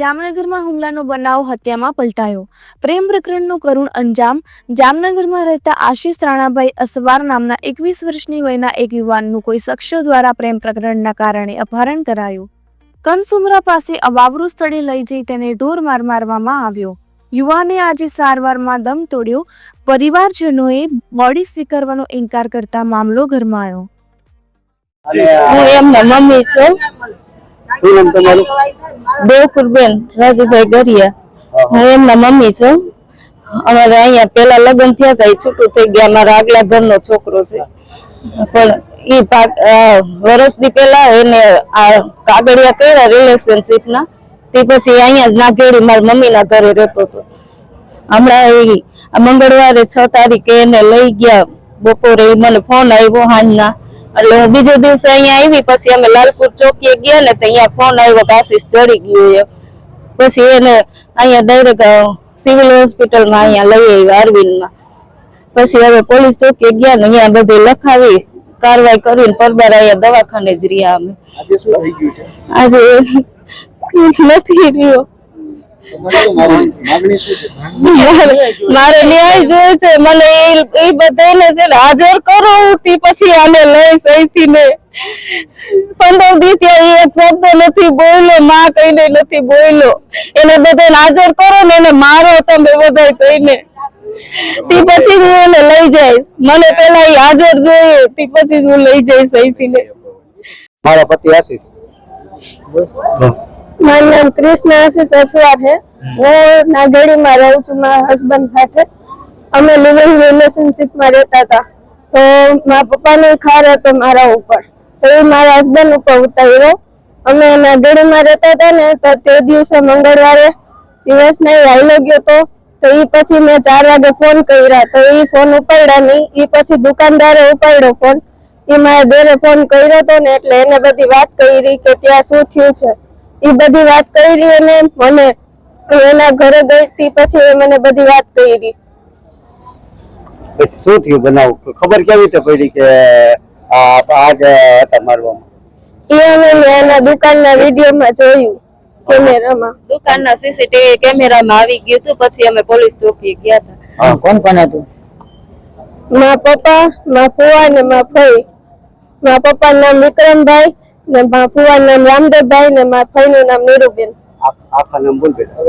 જામનગરમાં હુમલાનો બનાવ હત્યામાં પલટાયો. પ્રેમ પ્રકરણનું કરુણ અંજામ, જામનગરમાં રહેતા આશીષ રાણાભાઈ અસવાર નામના એકવીસ વર્ષની વયના એક યુવાનનું કોઈ શખ્સો દ્વારા પ્રેમ પ્રકરણના કારણે અપહરણ કરાયું. કનસુમરા પાસે અવાવરૂ સ્થળે લઈ જઈ તેને ઢોર માર મારવામાં આવ્યો. યુવાને આજે સારવારમાં દમ તોડ્યો. પરિવારજનોએ બોડી સ્વીકારવાનો ઇનકાર કરતા મામલો ગરમાયો. હું એમના મમ્મી છું. શું નામ તમારું? દેવકુરબેન રાજુભાઈ ગરિયા હું એમના મમ્મી છું. અમારે અહીંયા પેલા લગ્ન થયા હતા એ છૂટું થઈ ગયા. મારા આગલા ઘરનો છોકરો છે. પણ એ વર્ષથી પેલા એને આ કાગળિયા કર્યા રિલેશનશીપ ના તે પછી અહીંયા જ નાગેડી મારા મમ્મીના ઘરે રહેતો હતો. હમણાં એ મંગળવારે છ તારીખે એને લઈ ગયા. બપોરે મને ફોન આવ્યો હાંજના. એટલે બીજે દિવસે અહીંયા આવી પછી અમે લાલપુર ચોકીએ ગયા ને તો અહીંયા ફોન આવ્યો કે આશીષ ચડી ગયું એ પછી એને અહીંયા ડાયરેક્ટ સિવિલ હોસ્પિટલમાં અહીંયા લઈ આવ્યા અરવિંદમાં. પછી હવે પોલીસ ચોકીએ ગયા ને અહીંયા બધી લખાવી કારવાઈ કરીને પરબાર અહીંયા દવાખાને જ રહ્યા અમે. આજે શું થઈ ગયું છે? આજે નથી રહ્યો. મારે મારે ન્યાય જોઈએ છે મને એ એ બધાને છે ને હાજર કરો તે પછી આને લઈશ અહીંથી ને પંદર દી ત્યાં એક શબ્દ નથી બોલ્યો માં કહીને નથી બોલ્યો. એને બધાને હાજર કરો ને એને મારો તમે બધા કહીને તે પછી હું એને લઈ જઈશ. મને પેલા એ હાજર જોઈએ તે પછી હું લઈ જઈશ અહીંથી ને મારા પતિ આશીષ. મારું નામ કૃષ્ણ આશીષ અસવાર છે. હું નાગેડીમાં રહું છું મારા હસબન્ડ સાથે. અમે લિવિંગ રિલેશનશીપમાં રહેતા હતા. તો મારા પપ્પાનો ખાર હતો મારા ઉપર. તો એ મારા હસબન્ડ ઉપર ઉતાર્યો. અમે નાગેડીમાં રહેતા હતા ને તો તે દિવસે મંગળવારે દિવસ નહીં હાઈલો ગયો તો. તો એ પછી મેં ચાર વાગે ફોન કર્યા. તો એ ફોન ઉપાડ્યા નહીં. એ પછી દુકાનદારે ઉપાડ્યો ફોન એ મારા દેરે ફોન કર્યો હતો ને એટલે એને બધી વાત કરી કે ત્યાં શું થયું છે. એ બધી વાત કરી અને મને એના ઘરે ગઈ પછી એ મને બધી વાત કરી. પછી શું થયું બનાવ? ખબર કેવી રીતે પડી કે આ આજ હતા મારવામાં? એ અમે એના દુકાનના વિડીયોમાં જોયું કેમેરામાં. દુકાનના સીસીટીવી કેમેરામાં આવી ગયું હતું પછી અમે પોલીસ ચોકી ગયા હતા હા કોણ કોણ હતું? મા પપ્પા મા ફુવા ને મા ભાઈ મા પપ્પાનું નામ વિક્રમભાઈ ને મારા ફુવાનું નામ રામદેવભાઈ ને મારા ફઈનું નામ નીરુબેન. આખા નામ બોલ બેટા